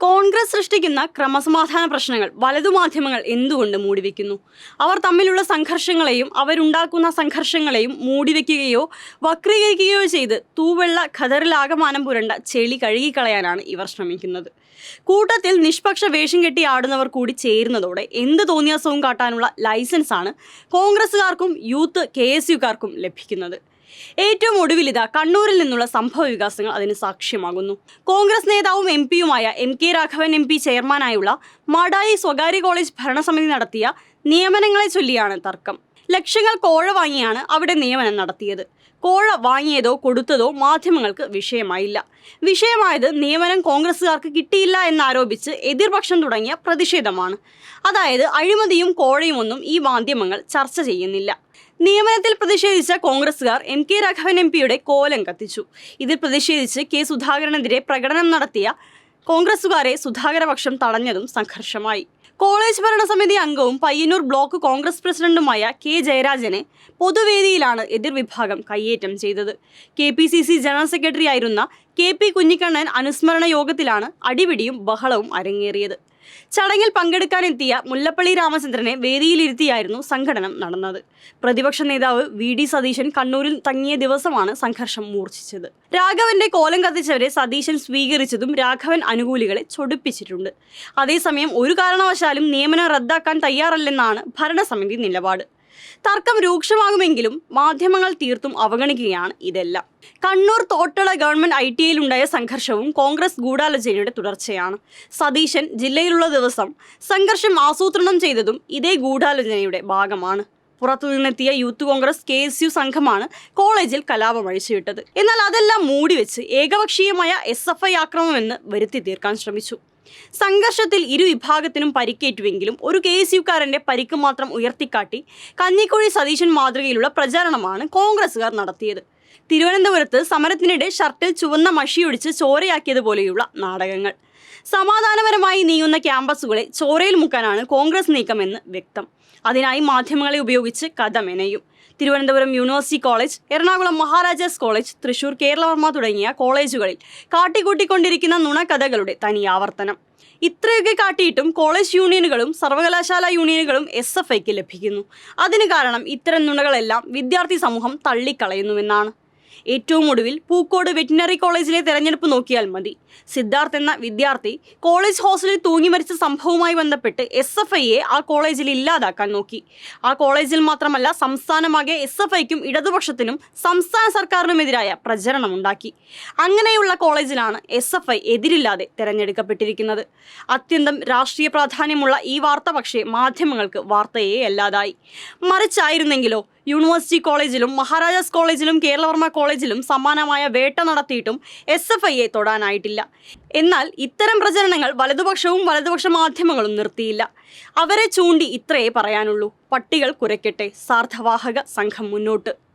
കോൺഗ്രസ് സൃഷ്ടിക്കുന്ന ക്രമസമാധാന പ്രശ്നങ്ങൾ വലതു മാധ്യമങ്ങൾ എന്തുകൊണ്ട് മൂടിവെക്കുന്നു? അവർ തമ്മിലുള്ള സംഘർഷങ്ങളെയും അവരുണ്ടാക്കുന്ന സംഘർഷങ്ങളെയും മൂടിവെക്കുകയോ വക്രീകരിക്കുകയോ ചെയ്ത് തൂവെള്ള ഖദറിലാകമാനം പുരണ്ട ചെളി കഴുകിക്കളയാനാണ് ഇവർ ശ്രമിക്കുന്നത്. കൂട്ടത്തിൽ നിഷ്പക്ഷ വേഷം കെട്ടി ആടുന്നവർ കൂടി ചേരുന്നതോടെ എന്ത് തോന്നിയാസവും കാട്ടാനുള്ള ലൈസൻസാണ് കോൺഗ്രസ്സുകാർക്കും യൂത്ത് കെ ലഭിക്കുന്നത്. ഏറ്റവും ഒടുവിൽ ഇതാ കണ്ണൂരിൽ നിന്നുള്ള സംഭവ വികാസങ്ങൾ അതിന് സാക്ഷ്യമാകുന്നു. കോൺഗ്രസ് നേതാവും M പിയുമായ M K Raghavan M P ചെയർമാനായുള്ള Madayi സ്വകാര്യ കോളേജ് ഭരണസമിതി നടത്തിയ നിയമനങ്ങളെ ചൊല്ലിയാണ് തർക്കം. ലക്ഷങ്ങൾ കോഴ വാങ്ങിയാണ് അവിടെ നിയമനം നടത്തിയത്. കോഴ വാങ്ങിയതോ കൊടുത്തതോ മാധ്യമങ്ങൾക്ക് വിഷയമായില്ല. വിഷയമായത് നിയമനം കോൺഗ്രസുകാർക്ക് കിട്ടിയില്ല എന്നാരോപിച്ച് എതിർപക്ഷം തുടങ്ങിയ പ്രതിഷേധമാണ്. അതായത് അഴിമതിയും കോഴയും ഒന്നും ഈ മാധ്യമങ്ങൾ ചർച്ച ചെയ്യുന്നില്ല. നിയമനത്തിൽ പ്രതിഷേധിച്ച കോൺഗ്രസുകാർ എം കെ രാഘവൻ എം പിയുടെ കോലം കത്തിച്ചു. ഇതിൽ പ്രതിഷേധിച്ച് കെ സുധാകരനെതിരെ പ്രകടനം നടത്തിയ കോൺഗ്രസുകാരെ സുധാകരപക്ഷം തടഞ്ഞതും സംഘർഷമായി. കോളേജ് ഭരണസമിതി അംഗവും പയ്യന്നൂർ ബ്ലോക്ക് കോൺഗ്രസ് പ്രസിഡന്റുമായ കെ ജയരാജനെ പൊതുവേദിയിലാണ് എതിർവിഭാഗം കയ്യേറ്റം ചെയ്തത്. K P C C general secretary ആയിരുന്ന കെ പി കുഞ്ഞിക്കണ്ണൻ അനുസ്മരണ യോഗത്തിലാണ് അടിപിടിയും ബഹളവും അരങ്ങേറിയത്. ചടങ്ങിൽ പങ്കെടുക്കാനെത്തിയ മുല്ലപ്പള്ളി രാമചന്ദ്രനെ വേദിയിലിരുത്തിയായിരുന്നു സംഘടനം നടന്നത്. പ്രതിപക്ഷ നേതാവ് വി. ഡി. സതീശൻ കണ്ണൂരിൽ തങ്ങിയ ദിവസമാണ് സംഘർഷം മൂർച്ഛിച്ചത്. രാഘവന്റെ കോലം കത്തിച്ചവരെ സതീശൻ സ്വീകരിച്ചതും രാഘവൻ അനുകൂലികളെ ചൊടിപ്പിച്ചിട്ടുണ്ട്. അതേസമയം ഒരു കാരണവശാലും നിയമനം റദ്ദാക്കാൻ തയ്യാറല്ലെന്നാണ് ഭരണസമിതി നിലപാട്. തർക്കം രൂക്ഷമാകുമെങ്കിലും മാധ്യമങ്ങൾ തീർത്തും അവഗണിക്കുകയാണ് ഇതെല്ലാം. Kannur Thottada government I T ഐയിലുണ്ടായ സംഘർഷവും കോൺഗ്രസ് ഗൂഢാലോചനയുടെ തുടർച്ചയാണ്. സതീശൻ ജില്ലയിലുള്ള ദിവസം സംഘർഷം ആസൂത്രണം ചെയ്തതും ഇതേ ഗൂഢാലോചനയുടെ ഭാഗമാണ്. പുറത്തുനിന്നെത്തിയ youth Congress K S U സംഘമാണ് കോളേജിൽ കലാപം അഴിച്ചുവിട്ടത്. എന്നാൽ അതെല്ലാം മൂടിവെച്ച് ഏകപക്ഷീയമായ എസ് എഫ് ഐ ആക്രമണമെന്ന് വരുത്തി തീർക്കാൻ ശ്രമിച്ചു. സംഘർഷത്തിൽ ഇരുവിഭാഗത്തിനും പരിക്കേറ്റുവെങ്കിലും ഒരു കെ എസ് യുക്കാരന്റെ പരിക്ക് മാത്രം ഉയർത്തിക്കാട്ടി കഞ്ഞിക്കുഴി സതീശൻ മാതൃകയിലുള്ള പ്രചാരണമാണ് കോൺഗ്രസുകാർ നടത്തിയത്. തിരുവനന്തപുരത്ത് സമരത്തിനിടെ ഷർട്ടിൽ ചുവന്ന മഷിയൊടിച്ച് ചോരയാക്കിയതുപോലെയുള്ള നാടകങ്ങൾ. സമാധാനപരമായി നീങ്ങുന്ന ക്യാമ്പസുകളെ ചോരയിൽ മുക്കാനാണ് കോൺഗ്രസ് നീക്കമെന്ന് വ്യക്തം. അതിനായി മാധ്യമങ്ങളെ ഉപയോഗിച്ച് കഥ മെനയും. Thiruvananthapuram university college Ernakulam Maharajas college Thrissur Keralavarma തുടങ്ങിയ കോളേജുകളിൽ കാട്ടിക്കൂട്ടിക്കൊണ്ടിരിക്കുന്ന നുണക്കഥകളുടെ തനിയാവർത്തനം ഇത്രയൊക്കെ കാട്ടിയിട്ടും കോളേജ് യൂണിയനുകളും സർവകലാശാല യൂണിയനുകളും എസ് എഫ് ഐക്ക് ലഭിക്കുന്നു. അതിന് കാരണം ഇത്തരം നുണകളെല്ലാം വിദ്യാർത്ഥി സമൂഹം തള്ളിക്കളയുന്നുവെന്നാണ്. ഏറ്റവും ഒടുവിൽ പൂക്കോട് വെറ്റിനറി കോളേജിലെ തെരഞ്ഞെടുപ്പ് നോക്കിയാൽ മതി. സിദ്ധാർത്ഥ് എന്ന വിദ്യാർത്ഥി കോളേജ് ഹോസ്റ്റലിൽ തൂങ്ങി മരിച്ച സംഭവവുമായി ബന്ധപ്പെട്ട് എസ് എഫ് ഐയെ ആ കോളേജിൽ ഇല്ലാതാക്കാൻ നോക്കി. ആ കോളേജിൽ മാത്രമല്ല സംസ്ഥാനമാകെ എസ് എഫ് ഐക്കും ഇടതുപക്ഷത്തിനും സംസ്ഥാന സർക്കാരിനുമെതിരായ പ്രചരണമുണ്ടാക്കി അങ്ങനെയുള്ള കോളേജിലാണ് എസ് എഫ് ഐ എതിരില്ലാതെ തെരഞ്ഞെടുക്കപ്പെട്ടിരിക്കുന്നത്. അത്യന്തം രാഷ്ട്രീയ പ്രാധാന്യമുള്ള ഈ വാർത്ത പക്ഷേ മാധ്യമങ്ങൾക്ക് വാർത്തയെ അല്ലാതായി. മറിച്ചായിരുന്നെങ്കിലോ യൂണിവേഴ്സിറ്റി കോളേജിലും മഹാരാജാസ് കോളേജിലും കേരളവർമ്മ കോളേജിലും സമാനമായ വേട്ട നടത്തിയിട്ടും എസ് എഫ് ഐയെ തൊടാനായിട്ടില്ല. എന്നാൽ ഇത്തരം പ്രചരണങ്ങൾ വലതുപക്ഷവും വലതുപക്ഷ മാധ്യമങ്ങളും നിർത്തിയില്ല. അവരെ ചൂണ്ടി ഇത്രയേ പറയാനുള്ളൂ. പട്ടികൾ കുരയ്ക്കട്ടെ സാർത്ഥവാഹക സംഘം മുന്നോട്ട്.